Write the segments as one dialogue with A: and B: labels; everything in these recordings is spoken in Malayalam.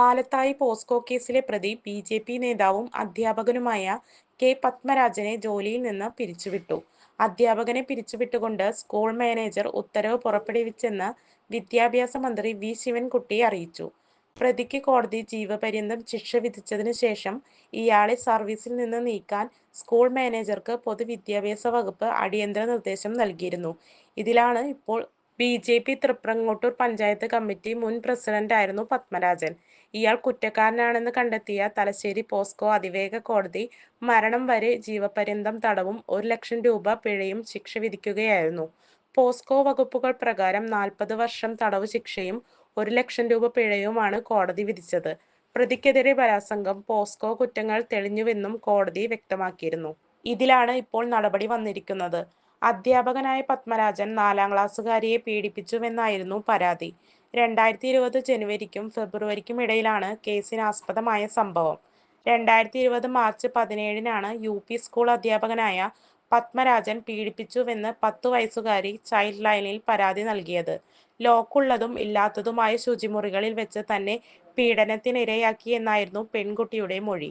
A: പാലത്തായി പോസ്കോ കേസിലെ പ്രതി ബി ജെ പി നേതാവും അധ്യാപകനുമായ കെ പത്മരാജനെ ജോലിയിൽ നിന്ന് പിരിച്ചുവിട്ടു. അധ്യാപകനെ പിരിച്ചുവിട്ടുകൊണ്ട് സ്കൂൾ മാനേജർ ഉത്തരവ് പുറപ്പെടുവിച്ചെന്ന് വിദ്യാഭ്യാസ മന്ത്രി വി ശിവൻകുട്ടി അറിയിച്ചു. പ്രതിക്ക് കോടതി ജീവപര്യന്തം ശിക്ഷ വിധിച്ചതിനു ശേഷം ഇയാളെ സർവീസിൽ നിന്ന് നീക്കാൻ സ്കൂൾ മാനേജർക്ക് പൊതുവിദ്യാഭ്യാസ വകുപ്പ് അടിയന്തര നിർദ്ദേശം നൽകിയിരുന്നു. ഇതിലാണ് ഇപ്പോൾ B J P Thriprangottoor panchayat committee മുൻ പ്രസിഡന്റായിരുന്നു പത്മരാജൻ. ഇയാൾ കുറ്റക്കാരനാണെന്ന് കണ്ടെത്തിയ തലശ്ശേരി പോസ്കോ അതിവേഗ കോടതി മരണം വരെ ജീവപര്യന്തം തടവും ഒരു ലക്ഷം രൂപ പിഴയും ശിക്ഷ വിധിക്കുകയായിരുന്നു. പോസ്കോ വകുപ്പുകൾ പ്രകാരം നാൽപ്പത് വർഷം തടവു ശിക്ഷയും ഒരു ലക്ഷം രൂപ പിഴയുമാണ് കോടതി വിധിച്ചത്. പ്രതിക്കെതിരെ ബലാസംഗം പോസ്കോ കുറ്റങ്ങൾ തെളിഞ്ഞുവെന്നും കോടതി വ്യക്തമാക്കിയിരുന്നു. ഇതിലാണ് ഇപ്പോൾ നടപടി വന്നിരിക്കുന്നത്. അധ്യാപകനായ പത്മരാജൻ നാലാം ക്ലാസ്സുകാരിയെ പീഡിപ്പിച്ചുവെന്നായിരുന്നു പരാതി. രണ്ടായിരത്തി ഇരുപത് ജനുവരിക്കും ഫെബ്രുവരിക്കും ഇടയിലാണ് കേസിനാസ്പദമായ സംഭവം. രണ്ടായിരത്തി ഇരുപത് മാർച്ച് പതിനേഴിനാണ് യു പി സ്കൂൾ അധ്യാപകനായ പത്മരാജൻ പീഡിപ്പിച്ചുവെന്ന് പത്തു വയസ്സുകാരി ചൈൽഡ് ലൈനിൽ പരാതി നൽകിയത്. ലോക്കുള്ളതും ഇല്ലാത്തതുമായ ശുചിമുറികളിൽ വെച്ച് തന്നെ പീഡനത്തിനിരയാക്കിയെന്നായിരുന്നു പെൺകുട്ടിയുടെ മൊഴി.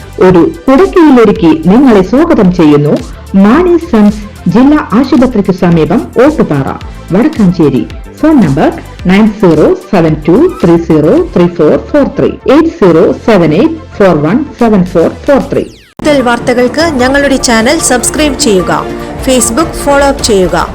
B: ഒരു കുടക്കീയിലൊരുക്കി നിങ്ങളെ സ്വാഗതം ചെയ്യുന്നു. മാണി സൺസ് ജില്ലാ ആശുപത്രിക്ക് സമീപം Ottupara Vadakkanchery. Phone number nine zero seven two three zero three four four three. Eight zero seven eight four one seven four four three.
C: കൂടുതൽ വാർത്തകൾക്ക് ഞങ്ങളുടെ ചാനൽ സബ്സ്ക്രൈബ് ചെയ്യുക. ഫേസ്ബുക്ക് ഫോളോ അപ്പ് ചെയ്യുക.